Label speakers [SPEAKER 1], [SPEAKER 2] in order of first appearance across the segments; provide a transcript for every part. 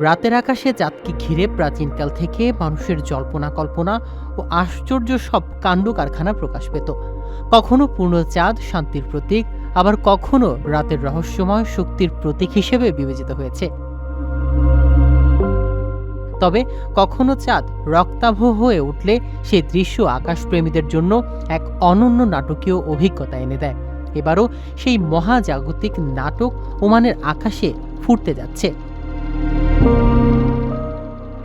[SPEAKER 1] রাতের আকাশে চাঁদকে ঘিরে প্রাচীনকাল থেকে মানুষের জল্পনা কল্পনা ও আশ্চর্য সব কাণ্ড কারখানা প্রকাশ পেত। কখনো পূর্ণ চাঁদ শান্তির প্রতীক, আবার কখনো রাতের রহস্যময় শক্তির প্রতীক হিসেবে বিবেচিত হয়েছে। তবে কখনো চাঁদ রক্তাভ হয়ে উঠলে সেই দৃশ্য আকাশপ্রেমীদের জন্য এক অনন্য নাটকীয় অভিজ্ঞতা এনে দেয়। এবারও সেই মহাজাগতিক নাটক ওমানের আকাশে ফুটতে যাচ্ছে।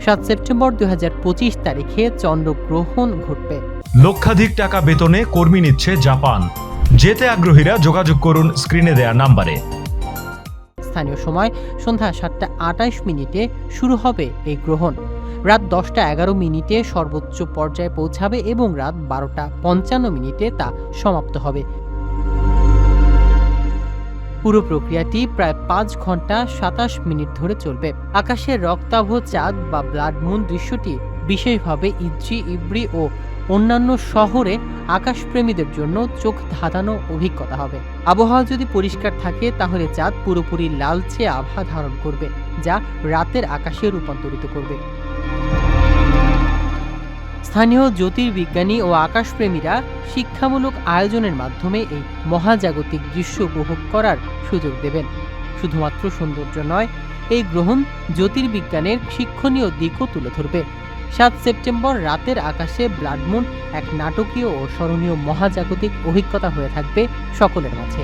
[SPEAKER 1] সাত সেপ্টেম্বর দুই হাজার পঁচিশ তারিখে চন্দ্রগ্রহণ ঘটবে।
[SPEAKER 2] লক্ষাধিক টাকা বেতনে কর্মী নিচ্ছে জাপান। যেতে আগ্রহীরা যোগাযোগ করুন স্ক্রিনে দেয়া নাম্বারে।
[SPEAKER 1] স্থানীয় সময় সন্ধ্যা সাতটা আটাইশ মিনিটে শুরু হবে এই গ্রহণ। রাত দশটা এগারো মিনিটে সর্বোচ্চ পর্যায়ে পৌঁছাবে এবং রাত বারোটা পঞ্চান্ন মিনিটে তা সমাপ্ত হবে। পুরো প্রক্রিয়াটি প্রায় পাঁচ ঘণ্টা সাতাশ মিনিট ধরে চলবে। আকাশের রক্তাভ চাঁদ বা ব্লাড মুন দৃশ্যটি বিশেষভাবে ইজ্জি ইব্রি ও অন্যান্য শহরে আকাশপ্রেমীদের জন্য চোখ ধাঁধানো অভিজ্ঞতা হবে। আবহাওয়া যদি পরিষ্কার থাকে, তাহলে চাঁদ পুরোপুরি লালচে আভা ধারণ করবে, যা রাতের আকাশে রূপান্তরিত করবে। স্থানীয় জ্যোতির্বিজ্ঞানী ও আকাশপ্রেমীরা শিক্ষামূলক আয়োজনের মাধ্যমে এই মহাজাগতিক দৃশ্য উপভোগ করার সুযোগ দেবেন। শুধুমাত্র সৌন্দর্য নয়, এই গ্রহণ জ্যোতির্বিজ্ঞানের শিক্ষণীয় দিকও তুলে ধরবে। সাত সেপ্টেম্বর রাতের আকাশে ব্লাডমুন এক নাটকীয় ও স্মরণীয় মহাজাগতিক অভিজ্ঞতা হয়ে থাকবে সকলের মাঝে।